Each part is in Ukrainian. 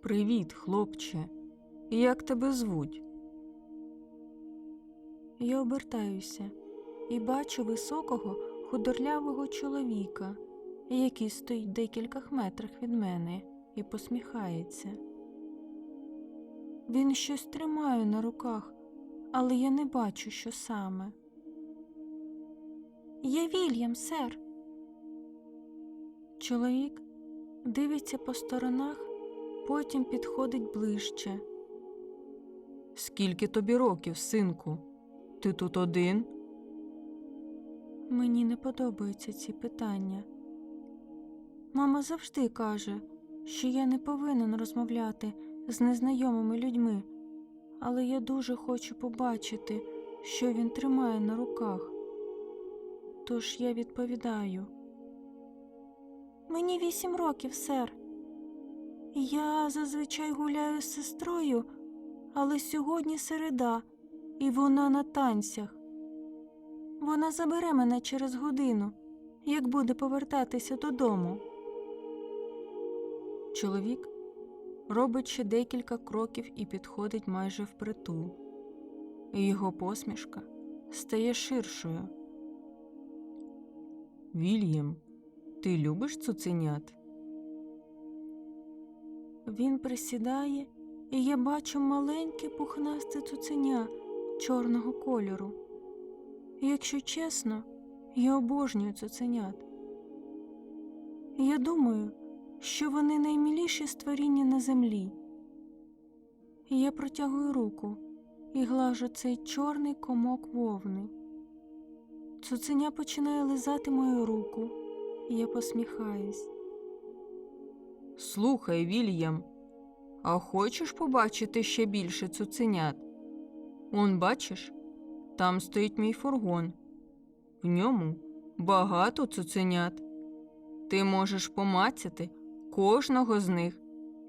Привіт, хлопче. Як тебе звуть? Я обертаюся і бачу високого худорлявого чоловіка, який стоїть в декількох метрах від мене і посміхається. Він щось тримає на руках, але я не бачу, що саме. Я Вільям, сер. Чоловік дивиться по сторонах, потім підходить ближче. Скільки тобі років, синку? Ти тут один? Мені не подобаються ці питання. Мама завжди каже, що я не повинен розмовляти з незнайомими людьми, але я дуже хочу побачити, що він тримає на руках. Тож я відповідаю. Мені вісім років, сер. Я зазвичай гуляю з сестрою, але сьогодні середа, і вона на танцях. Вона забере мене через годину, як буде повертатися додому. Чоловік робить ще декілька кроків і підходить майже впритул. Його посмішка стає ширшою. Вільям, ти любиш цуценят? Він присідає, і я бачу маленьке пухнасте цуценя чорного кольору. Якщо чесно, я обожнюю цуценят. Я думаю, що вони найміліші створіння на землі. Я протягую руку і глажу цей чорний комок вовни. Цуценя починає лизати мою руку, і я посміхаюсь. Слухай, Вільям, а хочеш побачити ще більше цуценят? Он, бачиш, там стоїть мій фургон. В ньому багато цуценят. Ти можеш помацяти кожного з них,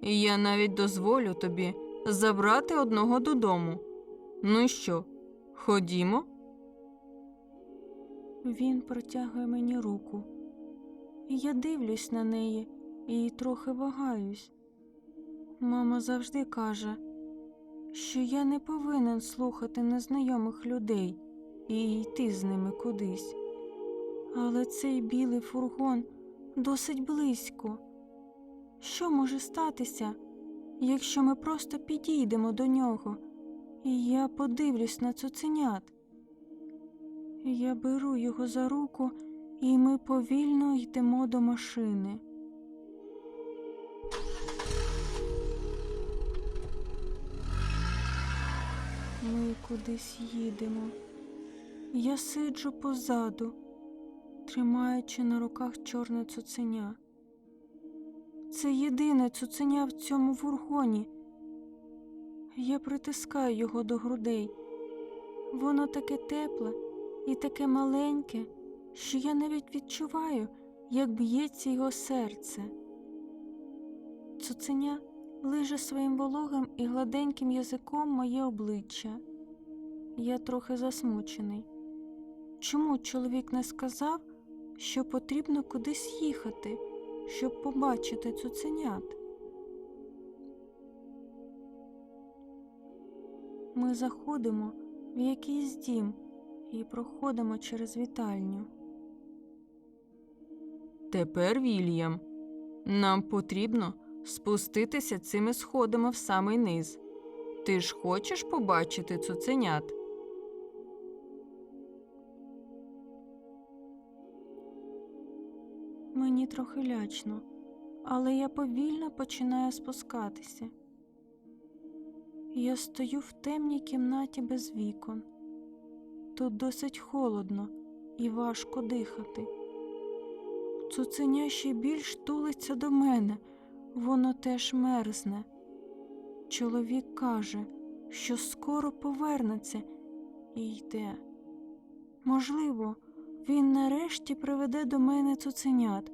і я навіть дозволю тобі забрати одного додому. Ну що, ходімо? Він протягує мені руку. І я дивлюсь на неї і трохи вагаюсь. Мама завжди каже, що я не повинен слухати незнайомих людей і йти з ними кудись. Але цей білий фургон досить близько. Що може статися, якщо ми просто підійдемо до нього, і я подивлюсь на цуценят? Я беру його за руку, і ми повільно йдемо до машини. Кудись їдемо. Я сиджу позаду, тримаючи на руках чорне цуценя. Це єдине цуценя в цьому фургоні. Я притискаю його до грудей. Воно таке тепле і таке маленьке, що я навіть відчуваю, як б'ється його серце. Цуценя лиже своїм вологим і гладеньким язиком моє обличчя. Я трохи засмучений. Чому чоловік не сказав, що потрібно кудись їхати, щоб побачити цуценят? Ми заходимо в якийсь дім і проходимо через вітальню. Тепер, Вільям, нам потрібно спуститися цими сходами в самий низ. Ти ж хочеш побачити цуценят? Мені трохи лячно, але я повільно починаю спускатися. Я стою в темній кімнаті без вікон. Тут досить холодно і важко дихати. Цуценя ще більш тулиться до мене, воно теж мерзне. Чоловік каже, що скоро повернеться і йде. Можливо, він нарешті приведе до мене цуценят,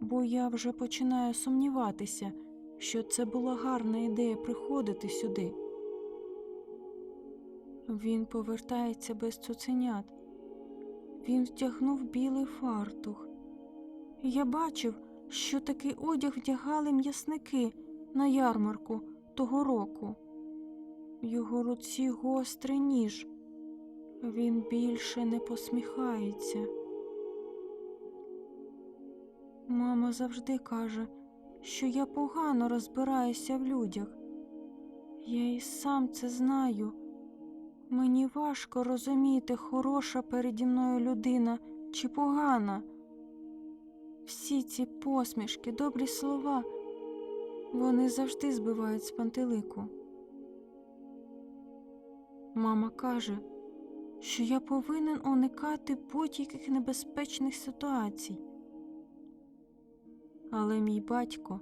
бо я вже починаю сумніватися, що це була гарна ідея приходити сюди. Він повертається без цуценят. Він втягнув білий фартух. Я бачив, що такий одяг вдягали м'ясники на ярмарку того року. Його руці гострий ніж. Він більше не посміхається. Мама завжди каже, що я погано розбираюся в людях. Я і сам це знаю. Мені важко розуміти, хороша переді мною людина чи погана. Всі ці посмішки, добрі слова, вони завжди збивають з пантелику. Мама каже, що я повинен уникати будь-яких небезпечних ситуацій. Але мій батько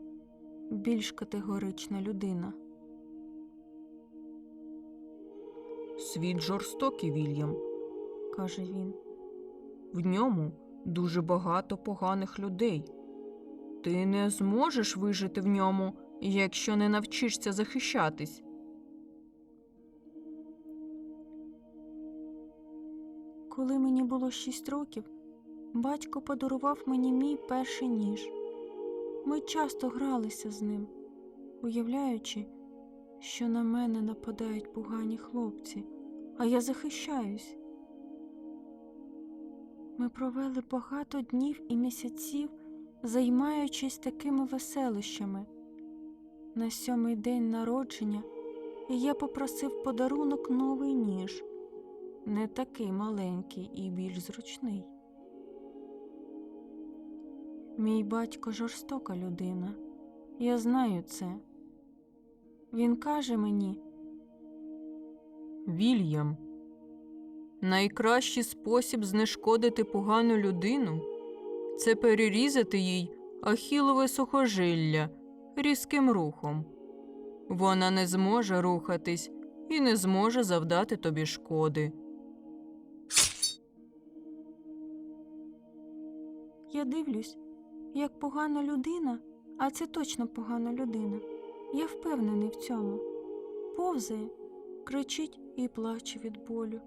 більш категорична людина. Світ жорстокий, Вільям. каже він. В ньому дуже багато поганих людей. Ти не зможеш вижити в ньому, якщо не навчишся захищатись. Коли мені було шість років, батько подарував мені мій перший ніж. Ми часто гралися з ним, уявляючи, що на мене нападають погані хлопці, а я захищаюсь. Ми провели багато днів і місяців, займаючись такими веселищами. На сьомий день народження я попросив подарунок новий ніж не такий маленький і більш зручний. Мій батько жорстока людина. Я знаю це. Він каже мені, Вільям. Найкращий спосіб знешкодити погану людину це перерізати їй ахілове сухожилля різким рухом. Вона не зможе рухатись і не зможе завдати тобі шкоди. я дивлюсь, як погана людина, а це точно погана людина. Я впевнений в цьому. Повзає, кричить і плаче від болю.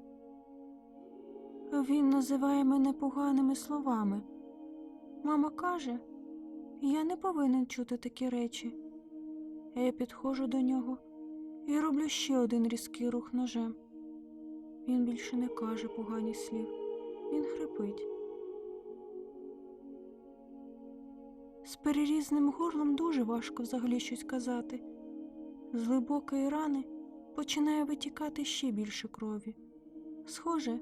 Він називає мене поганими словами. Мама каже, я не повинен чути такі речі. Я підходжу до нього і роблю ще один різкий рух ножем. Він більше не каже поганих слів. Він хрипить. З перерізним горлом дуже важко взагалі щось казати. З глибокої рани починає витікати ще більше крові. Схоже,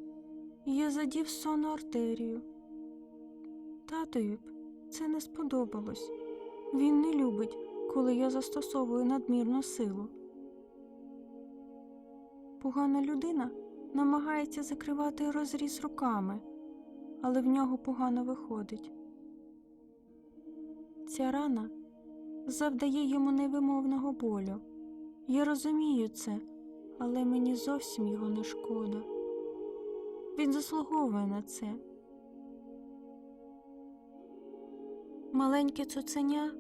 я задів сонну артерію. Татові б це не сподобалось. Він не любить, коли я застосовую надмірну силу. Погана людина намагається закривати розріз руками, але в нього погано виходить. Ця рана завдає йому невимовного болю. Я розумію це, але мені зовсім його не шкода. Він заслуговує на це. Маленьке цуценя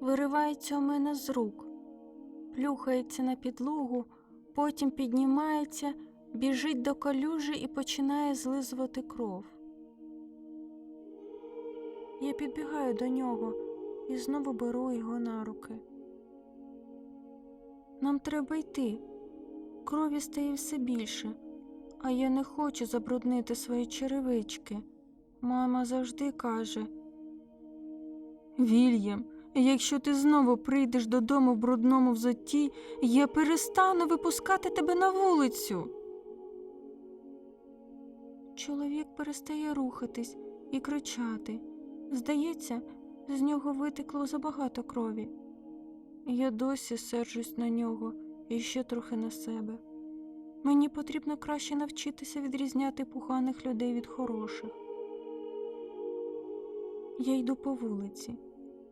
виривається у мене з рук, плюхається на підлогу, потім піднімається, біжить до калюжі і починає злизувати кров. Я підбігаю до нього і знову беру його на руки. Нам треба йти. Крові стає все більше, а я не хочу забруднити свої черевички. Мама завжди каже: Вільям, якщо ти знову прийдеш додому в брудному взутті, я перестану випускати тебе на вулицю. чоловік перестає рухатись і кричати. Здається, з нього витекло забагато крові. Я досі сержусь на нього і ще трохи на себе. Мені потрібно краще навчитися відрізняти поганих людей від хороших. Я йду по вулиці,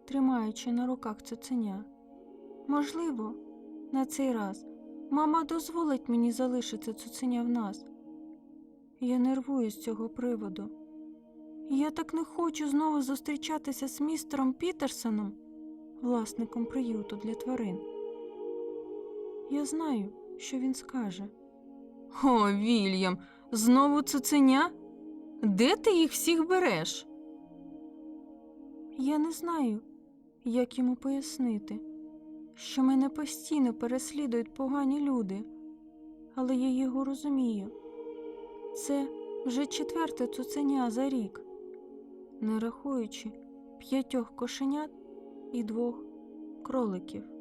тримаючи на руках цуценя. Можливо, на цей раз мама дозволить мені залишити цуценя в нас. Я нервую з цього приводу. Я так не хочу знову зустрічатися з містером Пітерсоном, власником приюту для тварин. Я знаю, що він скаже. О, Вільям, знову цуценя? Де ти їх всіх береш? Я не знаю, як йому пояснити, що мене постійно переслідують погані люди, але я його розумію. Це вже четверте цуценя за рік, не рахуючи п'ятьох кошенят і двох кроликів.